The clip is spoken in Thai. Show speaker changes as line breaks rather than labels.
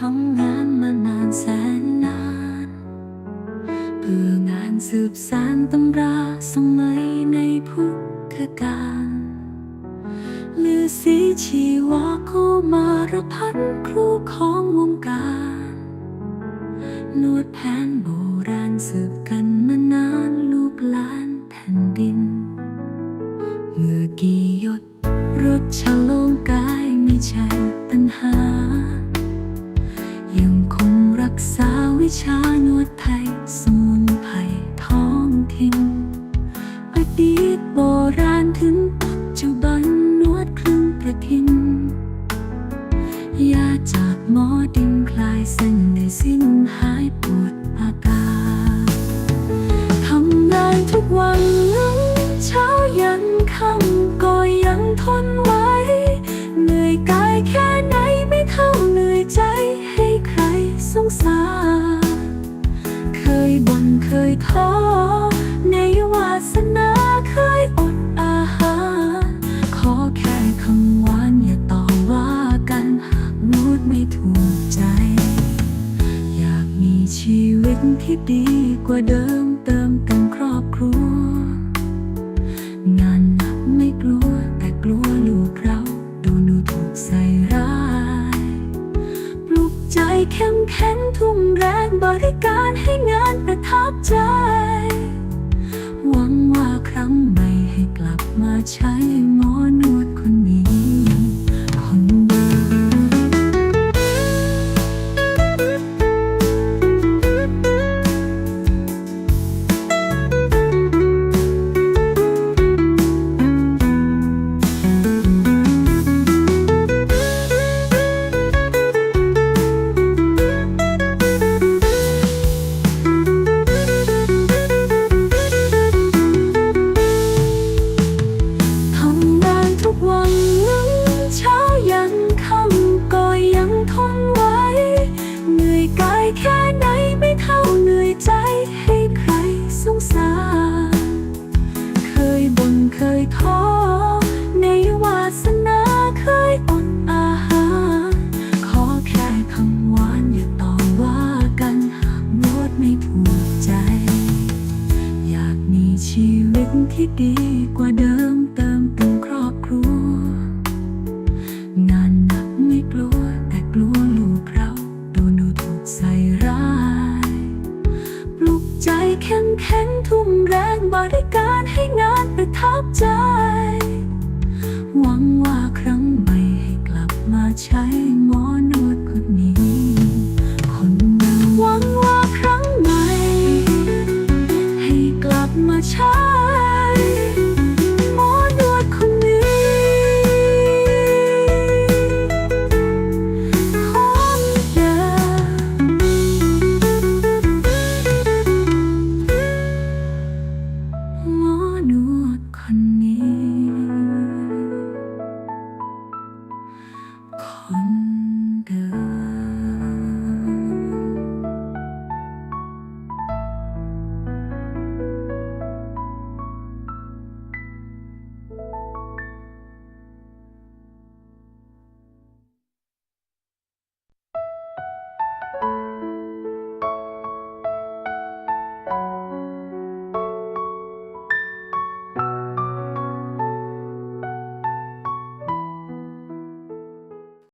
ทำงานมานานแสนนาน เพื่องานสืบสานตำราสมัยในพุทธกาลลือสีชีวาโคมารพันครูของวงการ นวดแผนโบราณสืบกันมานานลูกหลานแผ่นดินเมื่อกี่หยดรสชะโลมกายไม่ใช่ปัญหา ยท้อในวาสนาเคยอดอาหาร ขอแค่คำหวานอย่าต่อว่ากันหากนูดไม่ถูกใจ อยากมีชีวิตที่ดีกว่าเดิมเติมเต็มครอบครัว งานหนักไม่กลัวแต่กลัวลูกเราโดนดูถูกใส่ เข้มแข็งทุ่มแรงบริการให้งานประทับใจ หวังว่าครั้งใหม่ให้กลับมาใช้ อยแค่ไหนไม่เท่าเหนื่อยใจให้ใครสงสาร เคยบ่นเคยท้อในวาสนาเคยอดอาหาร ขอแค่คำหวานอย่าต่อว่ากันหากโน้ตไม่ถูกใจ อยากมีชีวิตที่ดีกว่าเดิม แข็งทุ่มแรงบริการให้งานประทับใจ หวัง 看